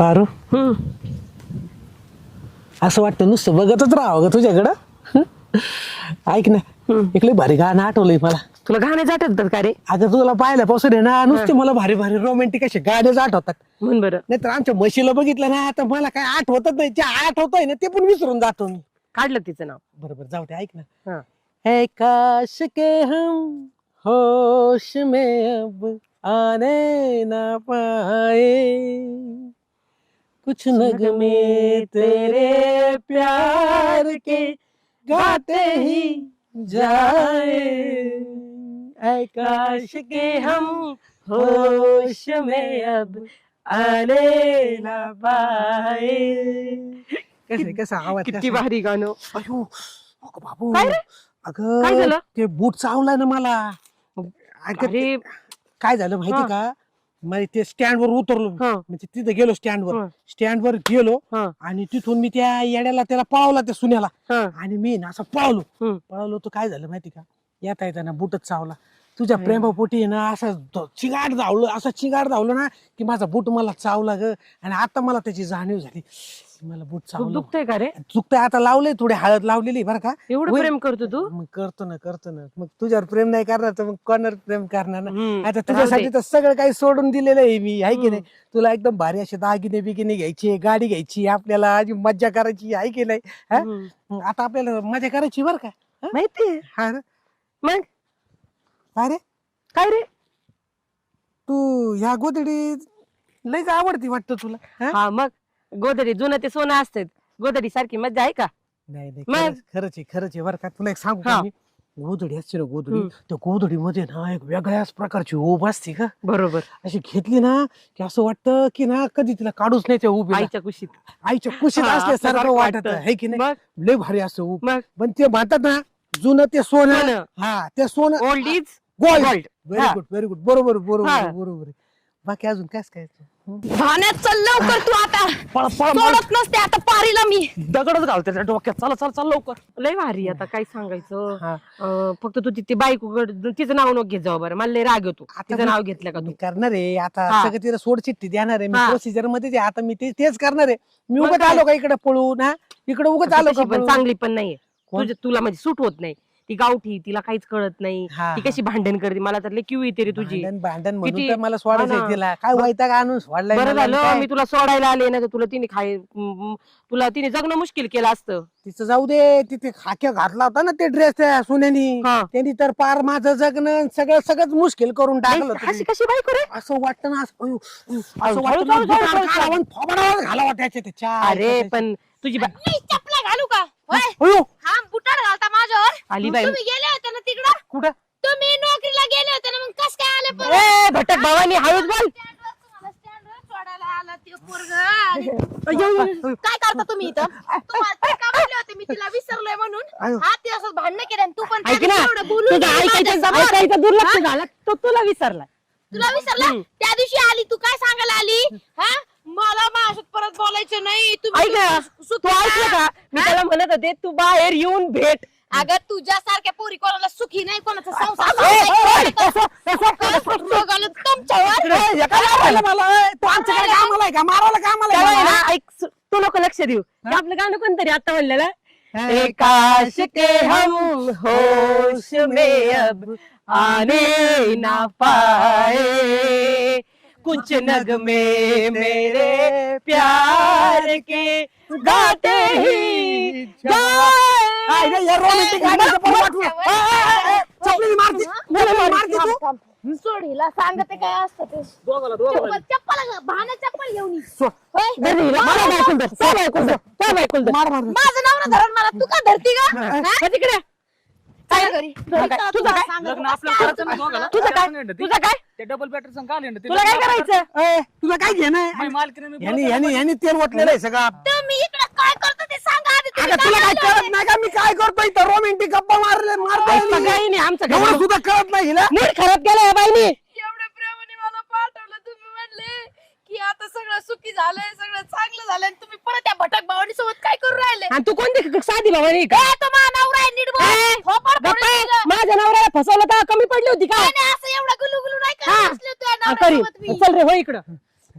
पारू? हम्म. असं वाटतं नुसतं बघतच राहावं ग तुझ्याकडं? ऐक ना इकडे भारी गाणं आठवलंय मला. तुला गाणे जातात का रे? अगं तुला पाहिल्यापासून आहे ना नुसते मला भारी भारी रोमॅन्टिक असे गाणेच आठवतात. म्हण बरं. नाहीतर आमच्या म्हशीला बघितलं ना तर मला काय आठवतच नाही. जे आठवतंय ना ते पण विसरून जातो मी. काढलं तिचं नाव. बरोबर जाऊ दे ऐक ना. हा. है काश के हम होश में अब आने ना पाए. कुछ नगमे तेरे प्यार के गाते ही जाए आकाश काश के हम होश में अब आने ना पाए कसं कसं आवाज़ किती भारी गाणं अयो अगं बाबू काय रे? अगं काय झालं? ते बूट चावलाय ना मला अगं अरे काय झालं माहिती. का मग ते स्टँड वर उतरलो. हा. म्हणजे तिथे गेलो स्टँड वर हा. स्टँड वर गेलो हा. आणि तिथून मी त्या येड्याला त्याला पळवला त्या सुन्याला हा. आणि मी ना असं पळवलो हम्म. पळवलो तर काय झालं माहिती का येता येताना बुटच चावला तुझ्या अरे. प्रेमापोटी आहे ना असं ध- चिगाट धावलं असं चिगाट धावलं ना की माझा बूट मला चावला ग आणि आता मला त्याची जाणीव झाली मला बूट खूप दुखतंय का रे चुकतंय आता लावलंय थोडी हळद लावलेली बरं का एवढं. प्रेम करतो तू मग करतो ना करतो ना मग तुझ्यावर प्रेम नाही करणार तर मग कोणावर प्रेम करणार ना हम्म. आता राहू तुझ्यासाठी दे. तर सगळं काही सोडून दिलेलं आहे मी आहे की. नाही तुला एकदम भारी असे दागिने बिगिने घ्यायचे गाडी घ्यायची आपल्याला अशी मज्जा करायची आहे की नाही हा? हम्म. मग आता आपल्याला मजा करायची बरं का? माहितीये हा ना? मग अरे काय रे तू ह्या गोदडी लईच आवडती वाटतं तुला हा? हा मग गोदडी जुनं ते सोनं असतात गोदडी सारखी मजा आहे का? नाही नाही मग? खरंच खरंच आहे खरंच आहे. बरं का तुला एक सांगू का. मी? गोधडी असते ना गोधडी. हम्म. त्या गोधडी मध्ये ना एक वेगळ्याच प्रकारची ऊब असते का? बरोबर. अशी घेतली ना की असं वाटतं की ना कधी तिला काढूच नाही त्या उभी आईच्या कुशीत. आईच्या कुशीत हा, असल्यासारखं असल्यासारखं वाटत. वाटतं. आहे की नाही? मग? लय भारी असं मग? पण ते म्हणतात ना जुनं ते सोनं. सोनं. हा ते सोनं. Old is gold gold very हा. गुड व्हेरी गुड बरोबर बरोबर हा. बरोबर. आहे. बाकी अजून काय काय भाण्यात चल लवकर तू आता. पळ. सोडत नसते आता पारीला मी. दगडच घाल त्याच्या डोक्यात. चला चला चल लवकर. लय भारी आता काय सांगायचं. हा. अं, फक्त तू ती बायको तिचं नाव नको घेत जाऊ बरं. मला लय राग येतो. आता तिचं मी- नाव घेतलं का मी तू करणार आहे. आता हा. सगळं तिला सोड चिठ्ठी देणार आहे. मी हा. प्रोसिजरमध्ये जे आता मी ते- तेच करणार आहे. मी मग काय? आलो का इकडे पळून हा? इकडे उगाच आलो तशी का पण पळून? चांगली पण नाहीये. कोण? तुझ्या तुला म्हणजे सूट होत नाही. ती गावठी तिला काहीच कळत नाही हा, ती कशी भांडण करते मला तर लय क्यू येते रे तुझी भांडण भांडण म्हणून किती- तर मला सोडायचं हा. तिला काय वैताग आणून सोडलाय बरं मला आणि झालं काय? मी तुला सोडायला आले ना तर तुला तिने खाय म- तुला तिने जगणं मुश्किल केलं असतं तिचं जाऊ दे तिथे खाक्या घातला होता ना ते ड्रेस त्या सुनेनी हा. त्यांनी तर पार माझं जगणं सगळं सगळंच मुश्किल करून टाकलं नाही, अशी. कशी बायको रे असं वाटतं ना असं अयो, अयो, असं अयो, वाटतं जाऊ, ना, जाऊ, जाऊ, दुकान जाऊ, जाऊ. काढावं आणि थोबाडावर घालावं त्याच्या त्याच्या अरे पण तुझी बा- मी चपला घालू का होय. अयो, हा बुटाड घालता माझ्यावर. आली मग बाई. तुम्ही गेले होते ना तिकडं? कुठं? तुम्ही नोकरीला गेले होते ना मग कस काय आले परत? ए भटक भावानी हळूच बोल. Stand वर तुम्हाला stand वर सोडायला आला ते पोरगं. आणि काय करता तुम्ही इथं? तुम्हाला ते का म्हणले होते? मी तिला विसरलोय म्हणून. हा ते असं भांडण केलं आणि तू पण ऐक ना. एवढं बोलून तुझा गेली ऐकायचं माझ्यासमोर. ऐकायचं दुर्लक्ष झालं. तो तुला विसरला तुला विसरला? त्या दिवशी आली. तू काय सांगायला आली? हा? मला माझ्यात परत बोलायचं नाही. तुम्ही ऐक ना सु- तू सुखी ऐकलं राहा. का? मी त्याला म्हणत होते तू बाहेर येऊन भेट. अगं तुझ्या सारख्या पोरी कोणाला सुखी नाही कोणाचा संसार ए, ए, ए, नाही. असं- असं- असं- रोग आलं तुमच्यावर इकडे, काय लावायला मला ए, तू आमच्याकडे कामाला आहे का? मारायला कामाला त्याला आहे आहे मला? ना ऐक सु- तू नको लक्ष देऊ. ते आपलं गाणं कोणतरी आता म्हणलेलं? काश के हम होश में अब आने ना पाए. कुछ नगमे मेरे प्यार के गाते ही. सोड हिला सांगते काय असतं ते? चप्पल चप्पल चप्पल घेऊन ये. होय? माझं नाव ना धरण मला. तू का धरती का हा? तिकडे. चला घरी. घरी. चला, तुझं काय? तुला सांगते. लग्न आपलं करायचं ना दोघाला. तुझं काय. तुझं काय? ते डबल बॅटर संग आले ना ते तुला काय करायचं? ए, तुला काय घेणं मालकीने यांनी यांनी यांनी तेल वाटलेलं आहे सगळं. तुम्ही इकडे काय करतो ते सांगा आधी तुम्ही अगं तुला काय कळत नाही का? मी काय करतोय इथं? रोमॅन्टिक गप्पा मारले मारतोय ऐकतं मी. काही नाही आमचं एवढं घर सुद्धा कळत नाही हिला. मूड खराब केलं या बाईनी एवढ्या प्रेमाने मला पाठवलं तुम्ही म्हणले. की आता सगळं सुखी झालंय सगळं चांगलं झालंय आणि तुम्ही परत त्या भटक भावानी सोबत काय करू राहिले आणि तू कोणती साधी भावानी का ए, तो माझा नवरा आहे, नीट बोल. ए, थोबाड गप्प फोडून आहे. दिलं. माझ्या नवऱ्याला फसवलं तर कमी पडली होती का असं एवढं गुलू गुलू नाही हा. करत बसले तुझ्या हा, करी नवऱ्यासोबत मी. चल रे हो इकडं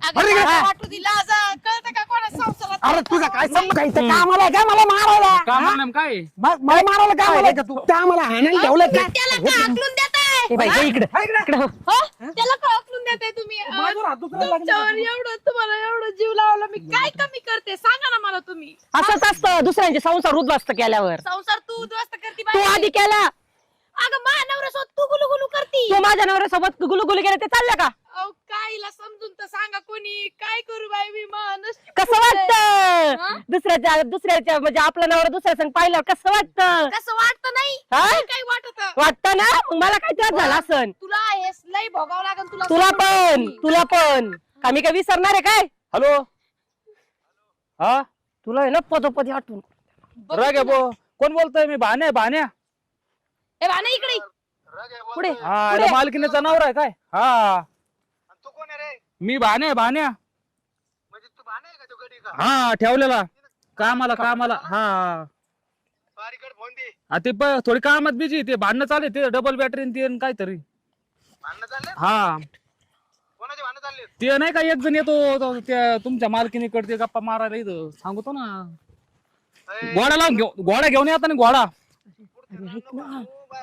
अरे? वाटू दिला कळतं का कोणा संसारात अरे तुझा काय संबंध आहे? इथं कामाला आहे का? मला मारायला? हा? काय? मग मला मारायला काय मला का तू? हाणायला ठेवलं का? त्याला का आकलून देताय? ए बाई ये इकडे इकडे हो. हो? त्याला का आकलून देताय तुम्ही? लागला. तुमच्यावर एवढं तुम्हाला एवढं जीव लावला मी काय कमी करते? सांगा ना मला तुम्ही. असंच असतं. दुसऱ्यांचे संसार उद्ध्वस्त केल्यावर. संसार तू उद्ध्वस्त करते तू बाई. आधी केला. अगं माझ्या नवऱ्यासोबत तू गुलू गुलू करती. तू माझ्या नवऱ्यासोबत गुलू गुलू केलं ते चाललं का अहो काहीला समजून तर सांगा कोणी? काय करू बाई मी? माणूस कसं हा? वाटतं? दुसऱ्याच्या दुसऱ्याच्या म्हणजे आपला नवरा दुसऱ्या संग पाहिल्यावर कसं वाटतं? कसं वाटतं नाही? हा? काय काय वाटत? वाटतं ना? मग मला काय त्रास झाला असन? तुला हे लई भोगावं लागेल तुला तुला पण. तुला पण. का मी काय विसरणार आहे काय? हॅलो? हा? तुला आहे ना पदोपदी आठवून बघ राग आहे तुला. बो कोण बोलतोय मी? भाण्या भाण्या. ए भाना इकडे. पुढे हा मालकीनेचा नवरा आहे काय? हा. मी भाण्या भाण्या म्हणजे तू भाणे आहे का तू गडी का? हा ठेवलेला. कामाला कामाला. हा. बारीकड फोन दे हा, ते प- थोडी कामात बिजी ते भांडणं चालले ते डबल बॅटरी ते आणि काहीतरी. भांडणं चालले हा. कोणाचे भांडणं चालले ते नाही का एक जण येतो तो त्या तुमच्या मालकीनीकडे ते गप्पा मारायला इथं. सांगतो ना. घोडा लावून घेऊ घोडा घेऊन येतात ना घोडा.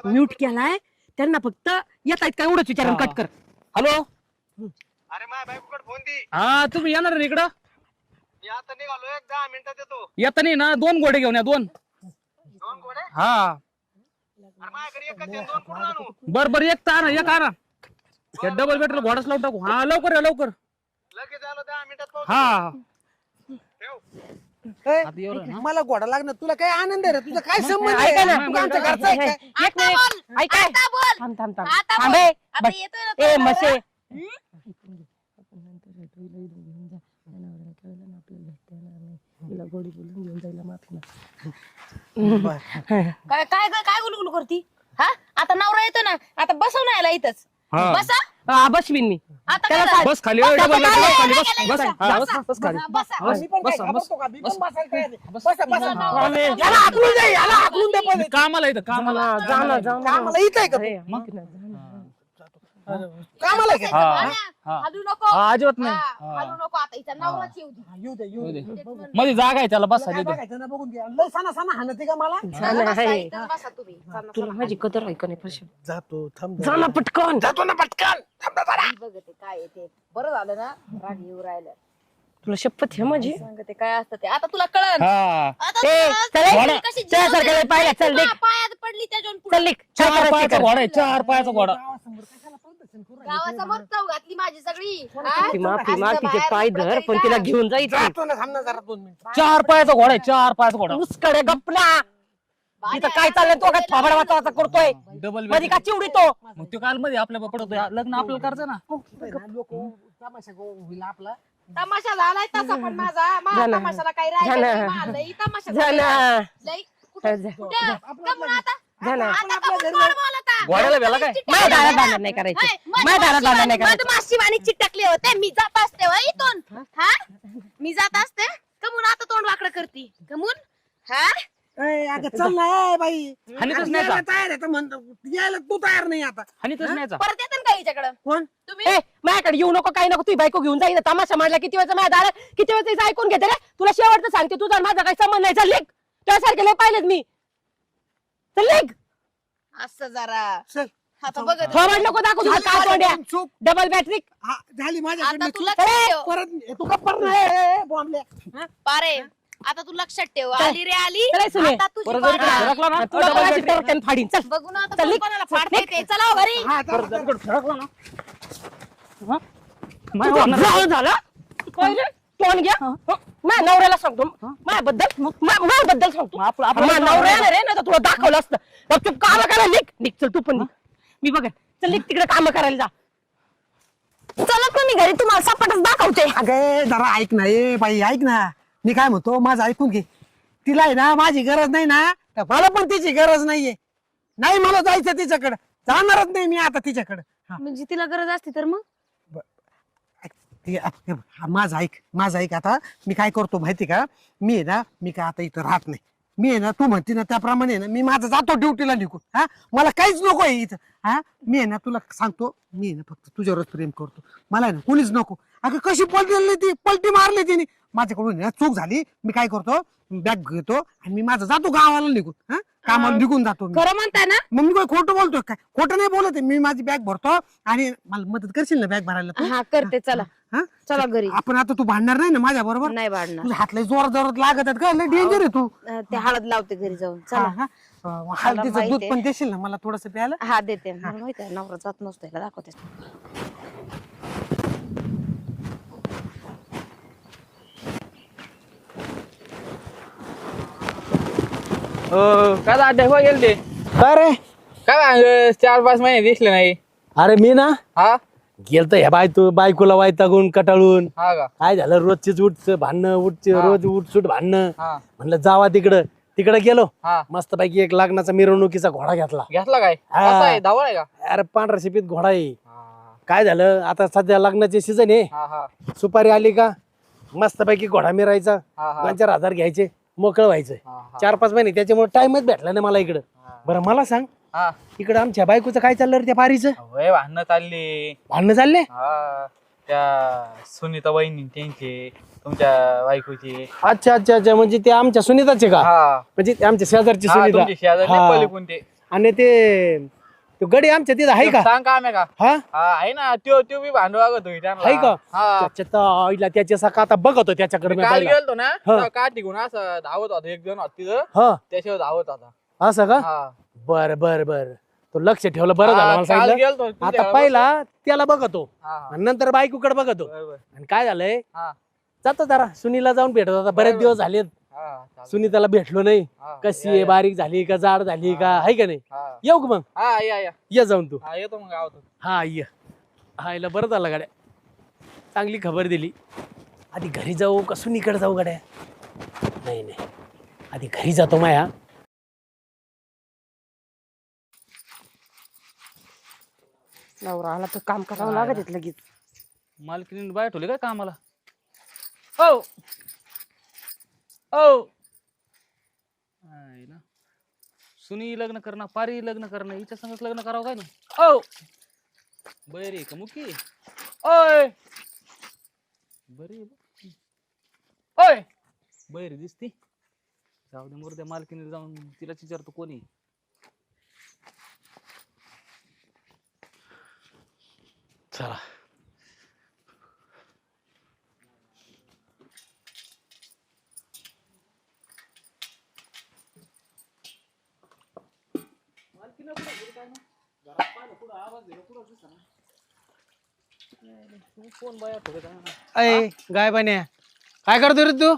म्यूट केलाय त्यांना फक्त येत आहेत काय एवढंच विचारून हा. कट कर. हॅलो? अरे बायकोकडे फोन दे. हा तुम्ही येणार ना इकडं? मी आता निघालो एक दहा मिनिटात येतो येता नाही ना दोन घोडे घेऊन या दोन. हा. अरे माझ्याकडे एकच आहे, दोन कुठून आणू? बर बर एक तार एक आणा. हे डबल बॅटरी घोडाच लावून टाकू. हा लवकर या लवकर. लगेच आलो दहा मिनिटात पाहू हा. ठेव. ए, आता एवढं मला घोडा लागणार तुला काय आनंद आहे रे? तुझा काय संबंध ऐका ना. आहे तू आमच्या घरचा आहे काय? एक आता मिनिट बोल. ऐका थांब थांब. थांब. ए. बस. येतोय ना ए तुला मसे नवरा? बरं. काय काय काय गुलगुल करती हा आता नवरा येतो ना आता बसव ना याला इथंच हा. बसा हा, बसवीन मी आता त्याला. बस खाली बस, बस, खाली बस, बस बस, बस बस, हा, बस, बस खाली बसा मी पण काय बस, घाबरतो का? मी पण बसायला तयार आहे. बसा, बसा. बसा. याला हाकलून दे, याला हाकलून दे पहिले. कामाला येतं कामाला जा ना जा ना. कामाला इथं आहे का तू? कामाला आहे का? हा. हा. हलू नको. हा, अजिबात नाही. हा, हलू नको आता नवराच येऊ दे. हा, येऊ दे येऊ दे. मध्ये जागा आहे त्याला बसायला काय. बघायचं ना बघून घ्या लय हाणते का मला? जा ना, बसा, हे. इथंच बसा तुम्ही. चला, तुला माझी कदर आहे का नाही प्रश्न? जातो थांब जा ना पटकन. जातो ना पटकन. थांब ना जरा. मी बघते काय आहे ते. बरं झालं ना राग येऊ राहिलं. तुला शपथ आहे माझी? सांगते काय असतं ते. आता तुला कळन हा. आता ए, तुला चल ए. कळलं कशी चल, जीव चल, देते. पाहिलं, चल, तुला निघ. पायात पडली त्याच्यावर पुढं. चल निघ. काय चार करायचं पायाचा. घोडा आहे चार पायाचा घोडा गावासमोर कशाला घातली माझी सगळी. हा? ती माफी असं माग तिचे बाहेर पाय धर पण. तिला घेऊन जायचं जातो ना थांब ना जरा दोन मिनिट. चार पायाचा घोडा आहे चार पायाचा घोडा. उसकडे गपला इथं काय चाललंय? तो काय थोबड वाचा करतोय. डबलमध्ये का चिवडी तो मग तो काल मध्ये आपल्या पडतो लग्न आपल्याला करायचं ना. लोक तमाशा गो- होईल आपला. तमाशा झालाय तसा पण माझा. मा जा ना. तमाशाला काही राहिलं. नाही. लई तमाशा. लई जा. कुठं? कमून आता. ना. आता कमून कोण बोलता? घोड्याला भेला काय? चिट्टी माझ्या दारात टाकली भांडण नाही करायचं. होय, माझ्या दारात भांडण नाही करायचं. मधमाशीवाणी चिटकले होते. मी जात असते होय इथून. हा? मी जात असते. कमून आता तोंड वाकडं करती. कमून? हा? ए, अगं चल ना ए, बाई. नाही यायला का? तयार आहे तर म्हणतो यायला तू तयार नाही आता. नाही. परत येतं का हिच्याकडं? कोण? तुम्ही? ए माझ्याकडे येऊ नको काही नको. तुझी बायको घेऊन जाईन तमाशा मांडला. किती वेळचा माझ्या दारात किती वेळचं ऐकून घेते रे? तुला शेवटचं सांगते. तुझा आणि माझा काही संबंध नाही. लेख तुझ्यासारखे लय पाहिलेत मी. चल असं जरा. चल. आता बघत थोबड नको दाखवू तुझं काय तोंड्या. झाली चूक डबल बॅटरी हा, झाली आता माझ्याकडनं तू चूक. लक्षात ठेव. परत तू गप्पर नाही? बॉम्बले. पारे आता तू लक्षात ठेव. आली रे आली. चल, सुने. आता तुझी परत जरी पारा. इकडे फिरकला ना तुला double कोणाची battery. टरकन फाडीन. चल. बघू ना आता चल, कोण निघ. कोणाला फाडता येते चला हो घरी. हा, चल, परत जर इकडे फिरकला ना हा? तुझं माझ्या वाहनात- जाळ झालं? काय रे? तोंड घ्या. माझ्या नवऱ्याला सांगतो. माझ्याबद्दल माझ्याबद्दल सांगतो. आपलं- आपलं नवरा येणार रे ना तुला दाखवलं असतं. गपचूप काम करायला निघ. निघ चल तू पण निघ. मी बघ चल निघ तिकडे काम करायला जा. चला तुम्ही घरी. तुम्हाला सपाटच दाखवते. अगे जरा ऐक ना. ए बाई ऐक ना. मी काय म्हणतो माझं ऐकून घे. तिला आहे ना माझी गरज नाही ना तर मला पण तिची गरज नाहीये. नाही मला जायचं तिच्याकडे. जाणारच नाही मी आता तिच्याकडे. हा, म्हणजे तिला गरज असते तर मग? ठीक आहे. हे बघ, हा, माझं ऐक माझं ऐक आता. मी काय करतो माहिती का? मी आहे ना मी काय आता इथं राहत नाही. मी आहे ना तू म्हणते ना त्याप्रमाणे आहे ना मी माझं जातो ड्युटीला निघून हा? मला काहीच नको आहे इथं हा? मी आहे ना तुला सांगतो मी आहे ना फक्त तुझ्यावरच प्रेम करतो. मला आहे ना कोणीच नको. अगं कशी पलटी ती? पलटी मारली तिने. माझ्याकडून ना चूक झाली मी काय करतो? बॅग घेतो आणि मी माझं जातो गावाला निघून हा? कामाला निघून जातो मी. खरं म्हणताय ना? मग मी काय खोटं बोलतोय काय? खोटं नाही बोलत आहे. मी माझी बॅग भरतो आणि मला मदत करशील ना बॅग भरायला तू? हा करते. चला. हा? चला घरी. आपण आता तू भांडणार नाही ना माझ्या बरोबर? नाही वाढणार तुझ्या हातला जोरात जोरात लागत आहेत का? लय डेंजर आहे तू. ते हळद लावते घरी जाऊन. चला. हा, हा. अं, हळदीचं माहिती दूध आहे. पण देशील ना? मला थोडस प्यायला? हा देते. मला माहिती आहे. नवरा जात नसतो याला दाखवते. काय अड्डे हो गेल ते काय रे? काय चार पाच महिने दिसले नाही. अरे मी ना हा? गेलतो ह्या बाय तू बायकोला वायतागून कटाळून. हा का? काय झालं? रोजचीच उठ भांडणं उठचे हा. रोज उठसूट भांडणं. हा. म्हणलं जावा तिकडं. तिकडे गेलो. हा. मस्त पैकी एक लग्नाचा मिरवणुकीचा घोडा घेतला. घेतला काय? हा. कसा आहे? धावळ आहे का? अरे पांढरा शिपीत घोडा आहे. हा. काय झालं? आता सध्या लग्नाचे सीझन आहे. हा हा. सुपारी आली का? मस्त पैकी घोडा मिरायचा. हा हा. दोन चार हजार घ्यायचे. मोकळं व्हायचं. चार पाच महिने त्याच्यामुळे टाइमच भेटला नाही मला इकडं. बरं मला सांग हा. इकडं आमच्या बायकोचं काय चाललं रे त्या पारीचं? वय भांडणं चालली. भांडणं चालले? हा त्या सुनीता वहिनी त्यांचे तुमच्या बायकोचे. अच्छा अच्छा अच्छा म्हणजे ते आमच्या सुनीताचे का? हा. म्हणजे ते आमच्या शेजारची सुनीता. तुमचे शेजारी हा. पलीकडून ते. आणि ते तो गडी आमच्या तिथं आहे का? सांग काम आहे का? हा? हा आहे ना. त्यो त्यो बी भांडू लागत त्यांना. आहे का? हा. त्याच्या त्याच्या सका आता बघतो त्याच्याकडे मी मी काल पहिला. गेलतो ना हा. तेव्हा काठी घेऊन असं धावत होता एक जण होता तिथं हा. त्याशिवाय धावत होता. असं का? हा. बर बर बर. तो लक्ष ठेवलं बरं झालं हा, मला काल सांगितलं गेलतो तुमच्या आता. पहिला त्याला बघतो. हा, हा. आणि नंतर बायकोकडे बघतो. बरोबर. आणि काय झालंय? हा, जातो जरा सुनीला जाऊन भेटत होता. बरेच. दिवस झाले चालतंय. सुनीताला भेटलो नाही. हा, कशी या, आहे. बारीक झाली का जाड झाली का हा. आहे का नाही? हा. येऊ का मग? हा या या. ये जाऊन तू. हा येतो मग गावातून हा ये. हा याला बरं झालं गाड्या. चांगली खबर दिली. आधी घरी जाऊ का सुनीकडे जाऊ गाड्या? नाही नाही. आधी घरी जातो माया. नवरा आला तर काम करावं लागत लगेच. मालकीने बाहेर ठेवले काय कामाला? ओ ओ. आहे ना. सुनी लग्न करणं पारी लग्न करणं हिच्या संगच लग्न करावं काय ना ओ. बरी का मुकी? ओय. बरी आहे बघ. ओय. बरी दिसती. जाऊ दे मुर्द्या मालकीने जाऊन तिला विचारतो कोणी चला. बाया काय ना अय गाय काय करतो रे तू?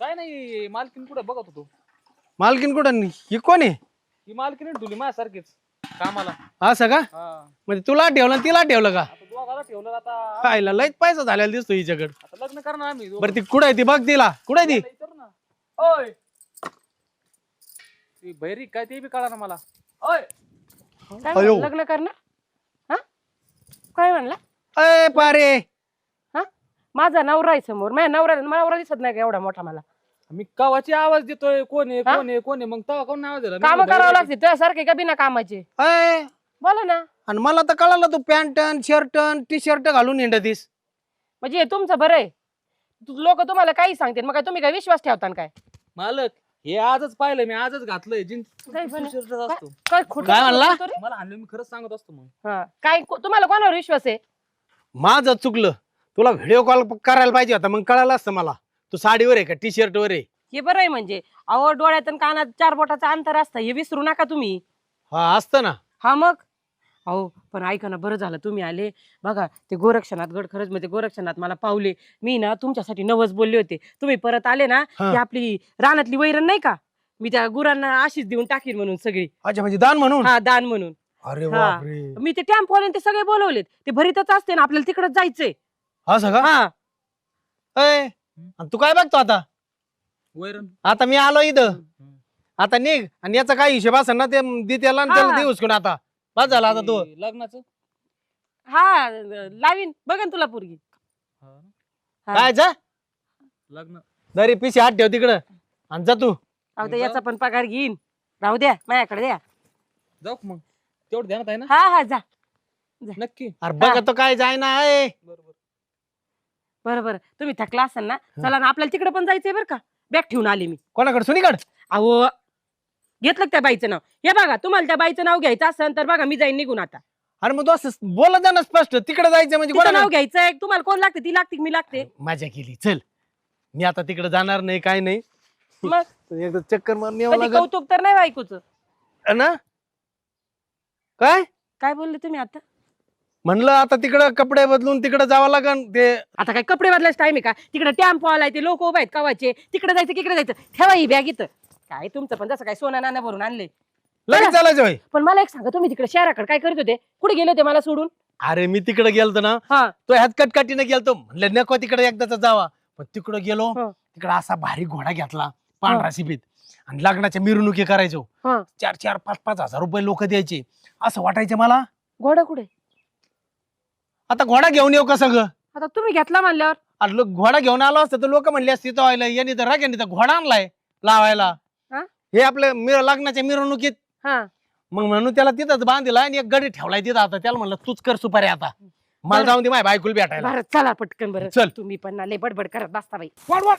काय नाही मालकीन कुठे बघत होतो. मालकीन कुठं? ही कोण आहे? ही मालकीने ठेवली माझ्यासारखीच कामाला. असं का? हा. म्हणजे तुला ठेवलं आणि तिला ठेवलं का? आता दोघाला ठेवलं आता. खायला लयच पैसा झालेला दिसतो हिच्याकडे. आता लग्न करणार आम्ही दोघं. बरं ती कुठं आहे ती? बघ तिला. कुठं आहे ती? विचारू ना. ओय! ती काय ते बी कळा ना मला. ओय. काय अयो. लग्न करणार हा? काय म्हणला? अय पारे. हा? माझा नवरा आहे समोर. माझ्या नवरा नवरा दिसत नाही का एवढा मोठा मला? मी कवाची आवाज देतोय. कोण आहे हा? कोण आहे कोण आहे? मग तेव्हा कोण नाव दिलं? काम करावं लागते. तुझ्यासारखे का बिना कामाचे? अय बोला ना. आणि मला तर कळालं तू पॅन्ट शर्ट टी शर्ट घालून हिंडतीस. म्हणजे हे तुमचं बरं आहे. लोक तुम्हाला काही सांगते मग काय तुम्ही काय विश्वास ठेवता काय? मालक हे आजच पाहिलं मी आजच घातलंय. जीन्स काय पण- शर्टच असतो. काय खोटं काय म्हणला? मला आणलं मी खरंच सांगत असतो मग. हा. काय को- तुम्हाला कोणावर विश्वास आहे? माझं चुकलं. तुला व्हिडिओ कॉल करायला पाहिजे होता मग कळालं असतं मला. तू साडीवर आहे का? टी शर्ट वर आहे? हे बरं आहे म्हणजे. अहो डोळ्यात आणि कानात चार बोटाचं अंतर असतं. हे विसरू नका तुम्ही. हा असतं ना. हा मग? अहो पण ऐका ना बरं झालं तुम्ही आले. बघा ते गोरक्षनाथ गड खरंच म्हणजे गोरक्षनाथ मला पावले. मी ना तुमच्यासाठी नवस बोलले होते. तुम्ही परत आले ना हा. की आपली रानातली वैरण नाही का? मी त्या गुरांना अशीच देऊन टाकीन म्हणून सगळी. अच्छा म्हणजे दान म्हणून? हा दान म्हणून. अरे हा. बापरे. मी ते टॅम्पो ते सगळे बोलवलेत. ते भरीतच असते ना आपल्याला तिकडे जायचंय. असं का हा. आणि तू काय बघतो आता? वैरण. आता मी आलो इथं. आता निघ आणि याचा काय हिशोब असेल ना ते दे त्याला आणि त्याला हा. दे उचकून आता? बस झाला आता तू. ते लग्नाचं? हा लावीन. बघा ना तुला पोरगी. हा ना. हा. काय जा. लग्न. दरी पिशी हात ठेव तिकडं. आणि जा तू. अहो तर याचा पण पगार घेईन. राहू द्या माझ्याकडे द्या. जाऊ का मग? तेवढं ध्यानात आहे ना? हा हा जा. नक्की. अरे बघ तो काय जाय ना आहे. बरोबर. बरं बरं तुम्ही थकला असाल ना चला ना आपल्याला तिकडे पण जायचंय बरं का. बॅग ठेवून आले मी. कोणाकडे? सुनीकड? अहो घेतलं का त्या बाईचं नाव? हे बघा तुम्हाला त्या बाईचं नाव घ्यायचं असेल तर बघा मी जाईन निघून आता. अरे मग दोस्त बोला जा ना स्पष्ट. तिकडे जायचं म्हणजे तिचं नाव घ्यायचंय तुम्हाला कोण लागते? ती लागते की मी लागते? मजा केली. चल. मी आता तिकडे जाणार नाही काय नाही. मग? एकदा चक्कर मारून यावं कधी लागेल. कौतुक तर नाही बायकोच. ना? काय? काय बोलले तुम्ही आता? म्हणलं आता तिकडं कपडे बदलून तिकडे जावं लागन. ते आता काय कपडे बदलायचं टाइम आहे का? तिकडे टॅम्पो आलाय ते लोक उभे आहेत कवाचे. तिकडे जायचं तिकडे जायचं. ठेवा ही बॅग इथं. काय? तुमचं पण जसं काय सोना नाना भरून आणले लगेच चालायचं होय. पण मला एक सांगा तुम्ही तिकडे शहराकडे काय करत होते? कुठे गेले होते मला सोडून? अरे मी तिकडे गेलतो ना. हा. तो ह्यात कटकाटीने गेलतो. म्हणलं नको तिकडे एकदाच जावा. पण तिकडे गेलो. हं. तिकडे असा भारी घोडा घेतला पांढरा शिबीत आणि लग्नाच्या मिरवणुकी करायचो. हं. चार चार पाच पाच हजार रुपये लोक द्यायचे. असं वाटायचं मला. घोडा कुठे? आता घोडा घेऊन येऊ का सगळं? आता तुम्ही घेतला म्हणल्यावर? अरे लोक घोडा घेऊन आलो असतं तर लोक म्हणले असते तो आयला यांनी तर राग यांनी तर घोडा आणलाय लावायला. हा? आपल्या मिर- लग्नाच्या मिरवणुकीत. हा. मग म्हणून त्याला तिथंच बांधिला आणि एक गडी ठेवलाय तिथं आता. त्याला म्हणलं तूच कर सुपारी आता. मला. जाऊन दे माझ्या बायकुल भेटायला. बरं चला पटकन बरं. चल. तुम्ही पण ना लय बडबड करत बसता बाई. वर वर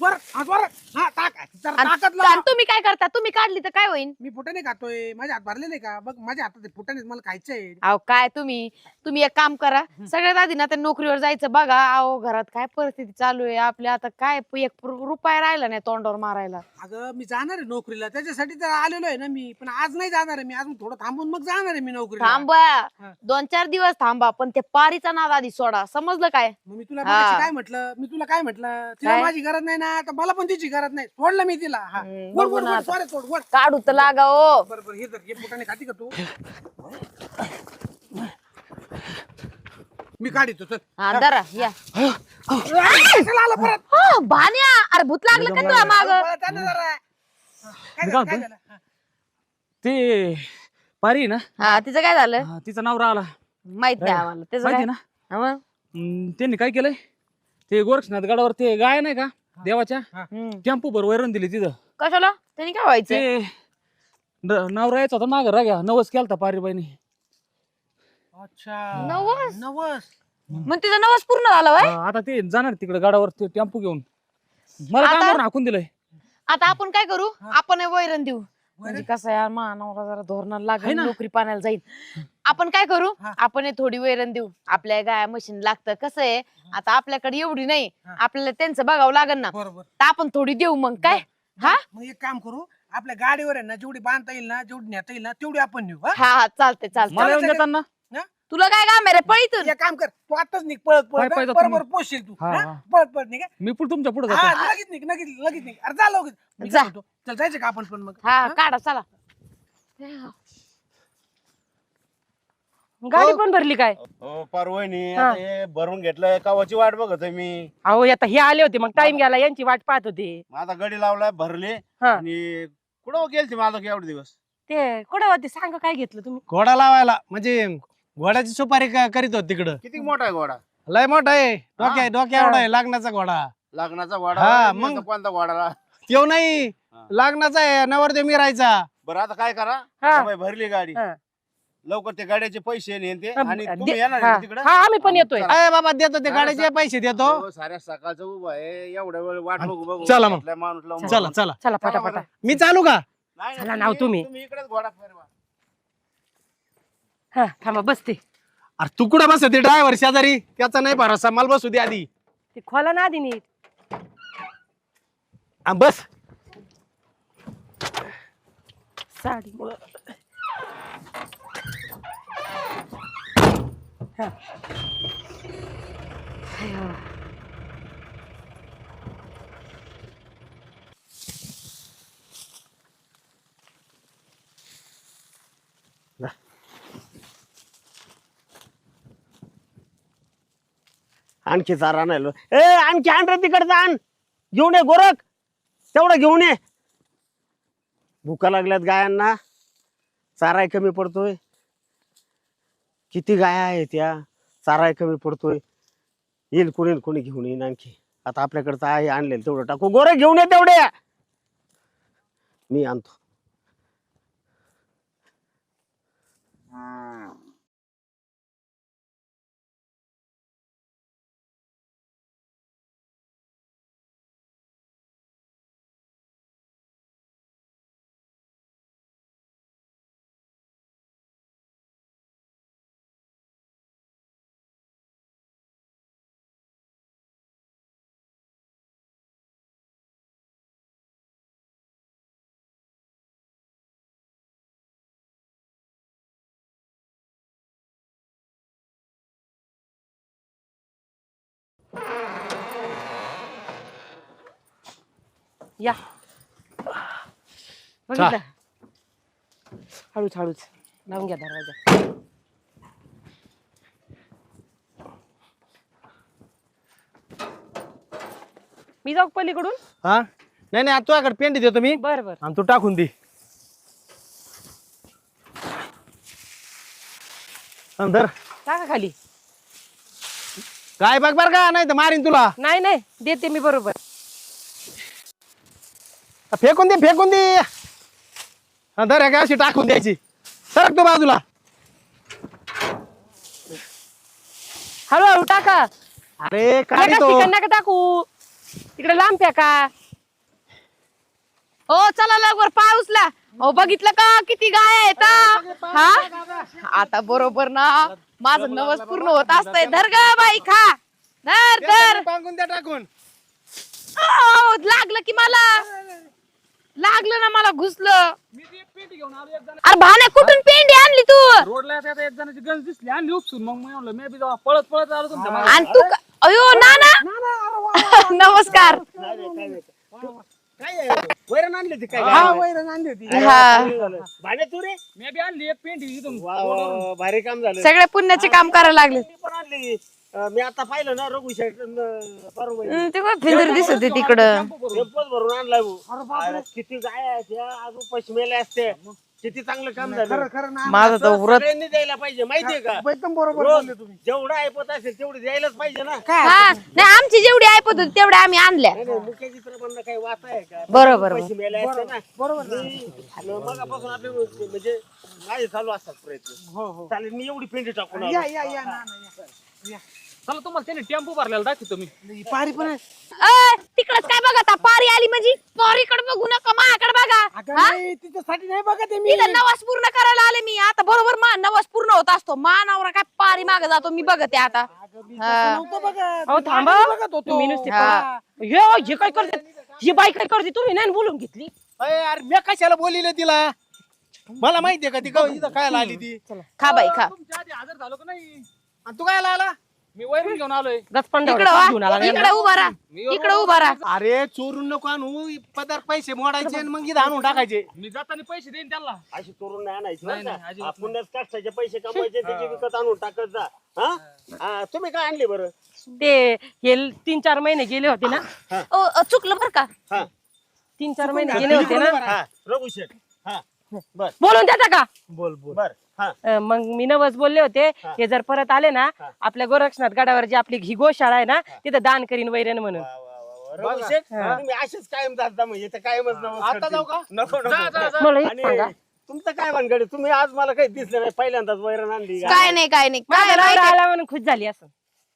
वर हात वर. हा टाक. जरा आणि ताकद आणि लाव. तुम्ही काय करता? तुम्ही काढली तर काय होईल मी फुटाने खातोय. माझे हात भरले नाही का? बघ माझ्या हातात फुटाने मला खायचंय. अहो काय तुम्ही? तुम्ही एक काम करा. सगळ्यात आधी ना त्या नोकरीवर जायचं बघा. अहो घरात काय परिस्थिती चालू आहे? आपल्या आता काय प- एक रु- रुपया राहिला नाही तोंडावर मारायला. अगं मी जाणार आहे नोकरीला. त्याच्यासाठी तर आलेलो आहे ना मी. पण आज नाही जाणार आहे मी. अजून थोडं थांबून मग जाणार आहे मी नोकरीला. थांबा. हा. दोन चार दिवस थांबा पण ते पारीचा नाद आधी सोडा. समजलं काय? मग मी तुला हा. काय म्हटलं? मी तुला काय म्हटलं? तिला काय? माझी गरज नाही ना तर मला पण तिची गरज नाही. सोडलं मी तिला. हा. हम्म, बघू ना आता. सोड काढू तर लागा ओ बरं बरं हे तर हे फुटाने खाती का तू? मी काढितो चल. हा दरा या. चला आला परत? हा, भान्या अरे भूत लागलं का तुला माग. परत आलं जरा. हा, काय मी झालं, काय काय म्हणतो? झालं? हा. ते पारी ना? हा तिचं काय झालं? हा, तिचा नवरा आला. माहीत नाही आम्हाला. त्याचं माहिती काय? ना? हा मग? हम्म, त्यांनी काय केलंय? ते गोरक्षनाथ गडावर ते गाय नाही का? देवाच्या? हम्म. टेम्पो भर वैरण दिली तिथं. कशाला? त्यांनी काय व्हायचं? ते न- नवरा यायचा होता माग राग्या. नवस केलता पारीबाईनी. अच्छा. नवस? नवस. मग तिचं नवस पूर्ण झाला वय हा, आता ते जाणार तिकडे गडावर ते टेम्पो घेऊन. मला आता? कामावर हाकून दिलंय. आता आपण काय करू. आपण हे वैरण देऊ? म्हणजे कसं यार मानवला जरा धोरणाला है लागेल ना? नोकरी पाण्याला जाईल. आपण काय करू? हा. आपण हे थोडी वैरण देऊ. आपल्या गाया मशीन लागतं. कसं आहे आता आपल्याकडे एवढी नाही. हा. आपल्याला त्यांचं बघावं लागेल ना. बरोबर. तर आपण थोडी देऊ मग. काय? हा? मग एक काम करू. आपल्या गाडीवर आहे ना जेवढी बांधता येईल ना जेवढी नेता येईल ना तेवढी आपण नेऊ हा? हा हा. चालते चालते मला येऊन चालेल, देताना तुला काय काम आहे रे? पळीतून एक काम कर तू आताच निघ पळत पाय- पळत पाय? जातो बरोबर पोचशील तू. हा, हा? हा. पळत पळत निघ? मी पुढे तुमच्यापुढे हा जातो. लगेच निघ लगेच लगेच निघ. अरे जा लगेच. मी जा. काय म्हणतो, चल जायचं का आपण पण मग? हा काढा चला. गाडी पण भरली काय? हो परवणी हा. आता हे भरून घेतलंय कावाची वाट बघत आहे मी. अहो आता हे आले होते मग टाइम गेला यांची वाट पाहत होते. माझा गडी लावलाय भरले. हा. आणि कुठं गेलते माझा एवढे दिवस? ते कुठे होते? सांगा काय घेतलं तुम्ही? घोडा लावायला म्हणजे घोड्याची सुपारी क- करीत होत तिकडं. किती मोठा आहे घोडा? लय मोठा आहे. डोक्या हा. डोक्या एवढा आहे लागण्याचा घोडा. लग्नाचा हा, घोडा मग. मग कोणता घोडा येऊ नाही. हा. लागण्याचा आहे नवरदेव मिरायचा. बरं आता काय करा? हा. बाई, भरली गाडी. हा. लवकर ते गाड्याचे पैसे ने ते हा, आणि दे- तुम्ही येणार हा. तिकडे? हा आम्ही पण येतोय. अय बाबा देतो ते गाड्याचे पैसे देतो. साऱ्या सकाळचं उभं आहे. एवढ्या वेळ वाट बघू बघू. चला मग. माणूस लावून चला चला. चला पटापटा. मी चालू का? नाही, चला नाही, नाव तुम्ही. तुम्ही इकडेच घोडा फिरवा. हा थांबा बसते. अरे तू कुठं बस ते ड्रायव्हर शेजारी. त्याचा नाही भरोसा. मला बसू दे आधी. ते खोला ना आधी नीट. बस. साडी. हा. अय्यो. आणखी चारा नाही ए आणखी आण रे तिकडचं आण घेऊन ये गोरख. तेवढं घेऊन ये. भुका लागल्यात गायांना. चाराही कमी पडतोय. किती गाया आहेत या? चाराही कमी पडतोय. येईल कोणी कोणी घेऊन येईन आणखी. आता आपल्याकडचं आहे आणलेलं तेवढं टाकू. गोरख घेऊन ये तेवढे. मी आणतो. या. बघितलं? हळूच हळूच. लावून घ्या दरवाजा. मी जाऊ पलीकडून? हा? नाही नाही आता तुझ्याकडे पेंडी देतो मी. बर बर. आणि तू टाकून दे. आणि धर. टाका खाली. काय बघ बर का नाही तर मारीन तुला. नाही नाही देते मी बरोबर. फेकून दे फेकून दे. हा, धर काय अशी टाकून द्यायची. सरक तू बाजूला. हळूहळू टाका. अरे काय नका तो. चिकन नका टाकू. तिकडे लांब फेका. हो चला लवकर पाय उचला हो बघितलं का? किती गाय आहेत हा? आता बरोबर ना माझं नवस पूर्ण होत असतंय. धर ग बाई खा. धर धर. टाकून द्या टाकून. अहो, लागलं की मला. लागलं ना मला घुसलं. मी ती एक पेटी घेऊन आलो एक जण. अरे भाने कुठून पेंडी आणली तू? रोडला आता एक जणाची गंज दिसली आणली उपसून. मग मी म्हणलं मी बी जाऊ पळत पळत आलो तुमच्या मागे. आणि तू क- अयो नाना! नमस्कार. काय वैरण आणली होती काय? हा वैरण आणली होती. हा. भांडे तू रे? मी बी आणली एक पेंटी इथून. वा, वा, वा, भारी काम झालं. सगळे पुण्याचे काम करायला लागले मी पण आणली. अं, मी आता पाहिलं ना रघु शेट बरोबर हम्म, ते काय फिंदर दिसत होते तिकडं. टेम्पोच भरून आणलाय भाऊ. अरे, किती गाय आहेत या अजून पश्चिमेला असते. किती चांगलं काम झालं. खरं खरं ना. माझं तर व्रत सगळ्यांनी द्यायला पाहिजे माहितीये का? एकदम बरोबर रोज बोलले तुम्ही. जेवढं ऐपत असेल तेवढं द्यायलाच पाहिजे ना. हा नाही आमची जेवढी ऐपत होती तेवढ्या आम्ही आणल्या. नाही, नाही, मुख्य चित्रपटाला काही वाचा आहे का? बरोबर बरोबर. पश्चिमेला असते ना. बरोबर मी मगापासून आपले म्हणजे माझे चालू असतात प्रयत्न. हो हो. चालेल मी एवढी पिंडी टाकून या आलो. या या ना ना, या. चला तुम्हाला त्याने टेम्पो भरलेला दाखवतो मी. ही पारी पण आहे. तिकडच काय बघा आता? पारी आली म्हणजे? पारीकडे बघू नका माझ्याकडे बघा. हा? नाही तिच्यासाठी नाही बघत आहे मी. इथं नवस पूर्ण करायला आले मी. आता बरोबर मा नवस पूर्ण होत असतो. मानावर काय पारी माग जातो मी बघते आता. अगं, मी हा. तसं नव्हतं बघत. अहो मी थांबा. गाडी बघत होतो. तुम्ही नुसते हा. पळा. हे अहो, हे काय करते? ही बाई काय करते? तुम्ही नाही बोलून घेतली? अरे अरे मी कशाला बोलिले तिला? मला माहितीये का ती इथं काय आली ती. खा बाई खा. तुमच्या आधी हजर झालो का नाही? आणि तू काय आला? मी वैरून घेऊन आलोय. इकडं वा. इकडे उभा राहा. इकडे उभा राहा. अरे चोरून नको आणू. पदार्थ पैसे मोडायचे आणि मग इथं आणून टाकायचे. मी जाताना पैसे देईन त्यांना. अशी चोरून नाही आणायची नाही, बरं नाही, का? अजिबात आपणच कष्टाचे पैसे कमवायचे त्याचे विकत आणून टाकत जा. हा? हा, तुम्ही काय आणले बरं? ते हे तीन चार महिने गेले होते ना. ओ, अ, चुकलं बर का? हा. तीन चार महिने गेले होते ना. हा रघु शेठ हा. बर. बोलून देता का? बोल बोल. बर. हा मग मी नवस बोलले होते हे जर परत आले ना हा. आपल्या गोरक्षनाथ गडावर जी आपली ही गोशाळा आहे ना तिथं दान करीन वैरण म्हणून वा, वा, वा, वा. रघु शेठ तुम्ही असेच कायम जाता म्हणजे ते कायमच नवस आता करतील. जाऊ का? नको जा, जा, नको जा. मला एक आणि सांगा तुमचं काय आहे? तुम्ही आज मला काही दिसलं नाही पहिल्यांदाच वैरण आणली काय नाही काय नाही काय माझा नवरा माहिती? आला म्हणून खुश झाली असं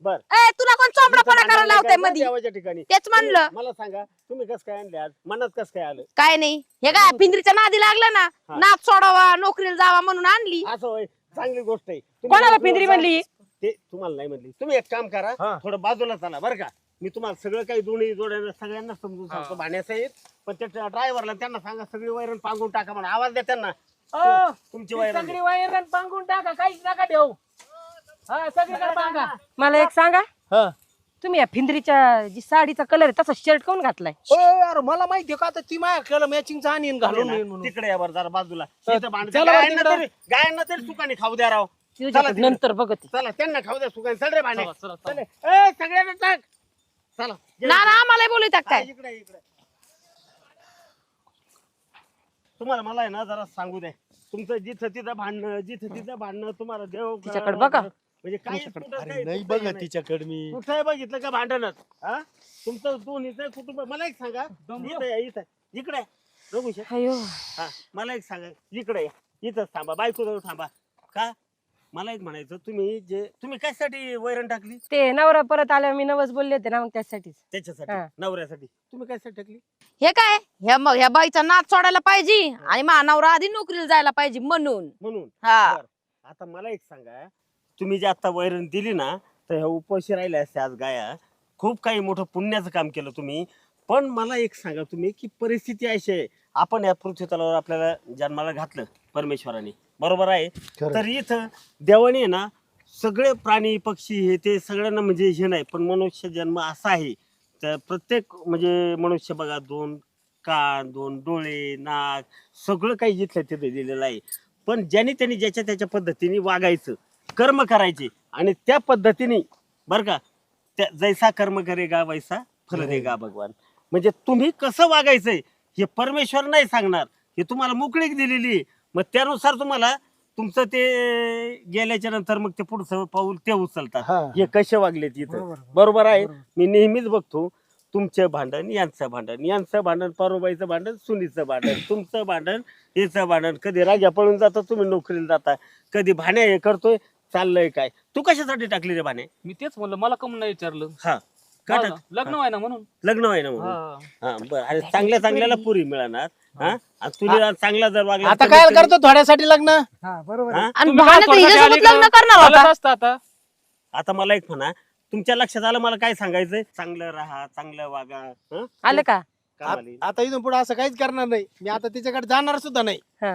बर. ए, तुला कोण चोंबडापणा करायला लावताय मधी? देवाच्या ठिकाणी. तेच म्हणलं. मला सांगा तुम्ही कस काय आणले आज? मनात कस काय आलं? काय नाही. हे काय पिंजरीच्या नादी लागलं ना? नाच सोडावा नोकरीला जावा म्हणून आणली. असं होय चांगली गोष्ट आहे. तुम्ही कोणाला नोकरीवर पिंजरी जा. म्हणली? ते तुम्हाला नाही म्हणली. तुम्ही एक काम करा हा. थोडं बाजूला चला बरं का? मी तुम्हाला सगळं काही दोन्ही जोड्यानं सगळ्यांना समजून सांगतो भाण्यासहित पण त्या ड्रायव्हरला त्यांना सांगा सगळी वैरण पांगून टाका म्हणा. आवाज द्या त्यांना. तुमची वैरण सगळी वैरण पांगून टाका काहीच नका ठेवू पांगा मला एक सांगा. हा. तुम्ही या फिंदरीच्या जी साडीचा कलर आहे तसा शर्ट काऊन घातलाय? ओय, अरे मला माहितीये का आता ती माझ्या मॅचिंगचा आणीन घालून येईन म्हणून. तिकडे या बरं जरा बाजूला. इथं भांडतं. चला बरं गायांना तिकडं. तरी गायांना तरी सुकाने खाऊ द्या राव. तुझ्याकडे तिकडे. नंतर बघते. चला त्यांना खाऊ द्या सुकाने चल रे भाणे चला, ए, सगळ्यांना टाक. चला. ना ना आम्हाला बोलू हा, काय इकडे इकडे. तुम्हाला मला आहे ना जरा सांगू द्या तुमचं जिथं तिथं भांडणं जिथं तिथं भांडणं तुम्हाला देव तिच्याकडे बघा. म्हणजे कुठं अरे काही- नाही बघा नाही. तिच्याकडे मी. कुठंही बघितलं का भांडणच? हा? तुमचं दोन्हीचं कुटुंब मला एक सांगा. इथं या, इथं. इकडे अयो. हा मला एक सांगा. इकडे या. इथंच थांबा. बायको जवळ थांबा. का? मला एक म्हणायचं तुम्ही जे तुम्ही कशासाठी वैरण टाकली? ते नवरा परत आल्यावर मी नवस बोलले होते ना मग त्यासाठीच त्याच्यासाठी हा. नवऱ्यासाठी. तुम्ही कशासाठी टाकली? हे काय? ह्या ह्या बाईचा नाच सोडायला पाहिजे आणि मानावर आधी नोकरीला जायला पाहिजे म्हणून. म्हणून. हा. बरं. आता मला एक सांगा. तुम्ही जे आता वैरण दिली ना तर ह्या उपाशी राहिल्या असत्या आज गाया. खूप काही मोठं पुण्याचं काम केलं तुम्ही. पण मला एक सांगा तुम्ही की परिस्थिती अशी आहे. आपण या पृथ्वी तलावर आपल्याला जन्माला घातलं परमेश्वराने. बरोबर आहे? तर इथं देवाने आहे ना सगळे प्राणी पक्षी हे ते सगळ्यांना म्हणजे हे नाही पण मनुष्य जन्म असा आहे. तर प्रत्येक म्हणजे मनुष्य बघा दोन कान दोन डोळे नाक सगळं काही जिथलं तिथे दिलेलं आहे. पण ज्यांनी त्यांनी ज्याच्या त्याच्या पद्धतीने वागायचं. कर्म करायचे. आणि त्या पद्धतीने बरं का त्या जैसा कर्म करेगा वैसा फल देगा भगवान. म्हणजे तुम्ही कसं वागायचंय हे परमेश्वर नाही सांगणार. हे तुम्हाला मोकळीक दिलेली आहे. मग त्यानुसार तुम्हाला तुमचं ते गेल्याच्यानंतर मग ते पुढचं पाऊल ते उचलतात. हा. हे कसे वागले तिथं बरोबर. बरोबर आहे. बरोबर. मी नेहमीच बघतो तुमचं भांडण यांचं भांडण. यांचं भांडण पारोबाईचं भांडण सुनीचं भांडण. तुमचं भांडण याचं भांडण. कधी राजा पळून जाता तुम्ही नोकरीला जाता. कधी भाण्या हे करतोय चाललंय काय? तू कशासाठी टाकली रे भाणे मी तेच म्हणलं मला कम नाही विचारलं? हा. का हा टाक- लग्न व्हाय ना म्हणून. लग्न व्हाय ना म्हणून? हा. हा बरं. अरे चांगल्या चांगल्याला पुरी मिळणार हा? आणि तुझ्या चांगला जर वागला आता काय करतो थोड्यासाठी लग्न? हा बरोबर हा? आहे. आणि तुम्ही काय भांडण तर थोडक्यात हिच्यासोबत आले का? लग्न करणार चालत होता. असतं आता. आता मला एक म्हणा तुमच्या लक्षात आलं मला काय सांगायचंय? चांगलं राहा चांगलं वागा हं? आलं का? आता इथून पुढे असं काहीच करणार नाही मी आता तिच्याकडे जाणार सुद्धा नाही हा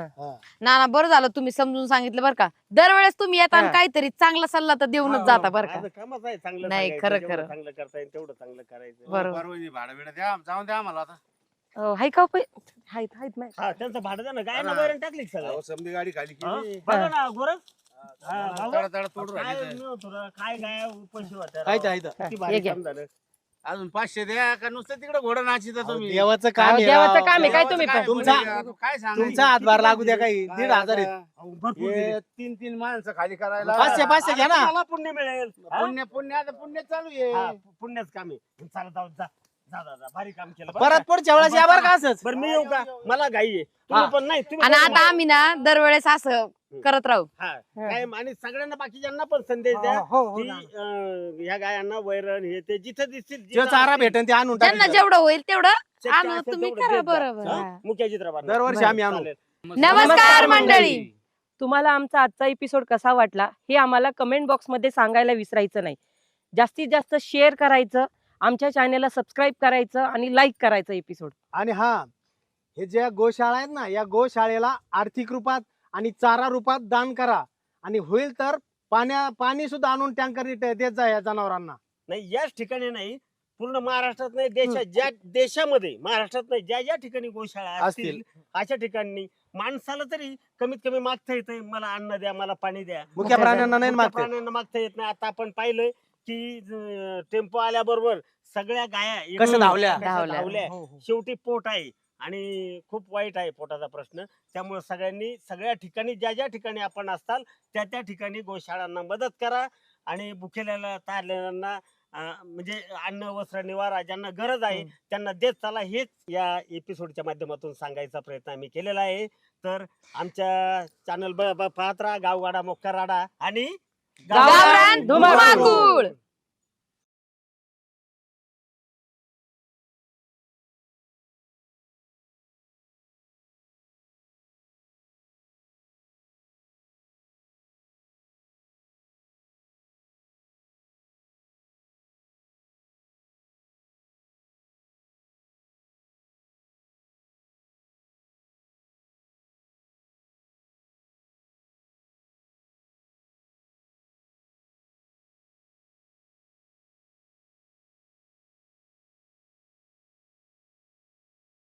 ना ना बरं झालं तुम्ही समजून सांगितलं बरं का दरवेळेस तुम्ही येता आणि हा. काहीतरी चांगला सल्ला तर देऊनच हा, जाता बरं का माझं कामच आहे चांगलं नाही, सांगायचं, खरं, जेवढं खरं. चांगलं करता येईल तेवढं चांगलं करायचं बरोबर. परवानी भाडं बिडं द्या जाऊन द्या आम्हाला आता हाय का हो पै- हायत हायत माहीत. हा त्यांचं भाडं द्या ना काय ना हा. वैरण टाकली का सगळं अहो, समधी गाडी खाली हा? केली बघा ना गोरख हा, भाऊ. तडा तडा तोडून काय राहिली तर. न तुला, काय काय उपाशी होत्या राव. आहे आहे किती हे भारी घ्या. काम झालं अजून पाचशे द्या का नुसतं तिकडे घोडं नाचिता तुम्ही देवाचं काम आहे देवाचं राव. काम आहे काय तुम्ही पण तुमचा- काय सांगायचं? तुमचा हातभार लागू द्या काही दीड हजार आहेत आता? अहो, भरपूर दिले. हे तीन तीन माणसं खाली करायला पाचशे पाचशे घ्या ना मला पुण्य मिळेल हा? पुण्य पुण्य आता पुण्य चालू हा, आहे पुण्याच काम आहे चला जाऊ जा जा जा, जा भारी काम केलं बरं परत का? पुढच्या वेळेस या बरं का असंच बरं मी येऊ का मला घाई आहे तुम्ही हा. पण नाही तुम्ही आणि पण आता. आम्ही ना दरवेळेस असं करत राहू. हा. काय आणि सगळ्यांना बाकीच्यांना पण संदेश द्या हो हो की ना. अं, ह्या गायांना वैरण हे ते जिथं दिसतील जो चारा भेटेल ते आणून टाकायचं. जेवढं होईल तेवढं शक्य आणू असेल तुम्ही तेवढं करा देत जा. बरोबर. हा? हा. मुख्य चित्रपट दरवर्षी आम्ही आणू. नमस्कार मंडळी. तुम्हाला आमचा आजचा एपिसोड कसा वाटला हे आम्हाला कमेंट बॉक्समध्ये सांगायला विसरायचं नाही. जास्तीत जास्त शेअर करायचं आमच्या चॅनेलला सबस्क्राईब करायचं आणि लाईक करायचं एपिसोड आणि हा हे ज्या गोशाळा आहेत ना या गोशाळेला आर्थिक रूपात आणि चारा रूपात दान करा आणि होईल तर पाण्या पाणी सुद्धा आणून टँकर देत जा या जनावरांना नाही याच ठिकाणी नाही पूर्ण महाराष्ट्रात नाही देशात ज्या देशामध्ये महाराष्ट्रात नाही ज्या ज्या ठिकाणी गोशाळा असतील. अशा ठिकाणी माणसाला तरी कमीत कमी मागता येतंय मला अन्न द्या मला पाणी द्या मुख्य प्राण्यांना नाही मुक्या मागते प्राण्यांना मागता येत नाही आता आपण पाहिलंय की टेम्पो आल्याबरोबर सगळ्या गाया. कशा धावल्या. धावल्या हो, हो. शेवटी पोट आहे आणि खूप वाईट आहे पोटाचा प्रश्न. त्यामुळे सगळ्यांनी सगळ्या ठिकाणी ज्या ज्या ठिकाणी आपण असताल त्या त्या ठिकाणी गोशाळांना मदत करा आणि भुकेल्याला तारलेल्यांना म्हणजे अन्न वस्त्र निवारा ज्यांना गरज आहे त्यांना देत चला. हेच या एपिसोडच्या माध्यमातून सांगायचा प्रयत्न आम्ही केलेला आहे. तर आमच्या चॅनल पाहत राहा. गावगाडा मोक्का राडा आणि गावरान. धुमाकूळ.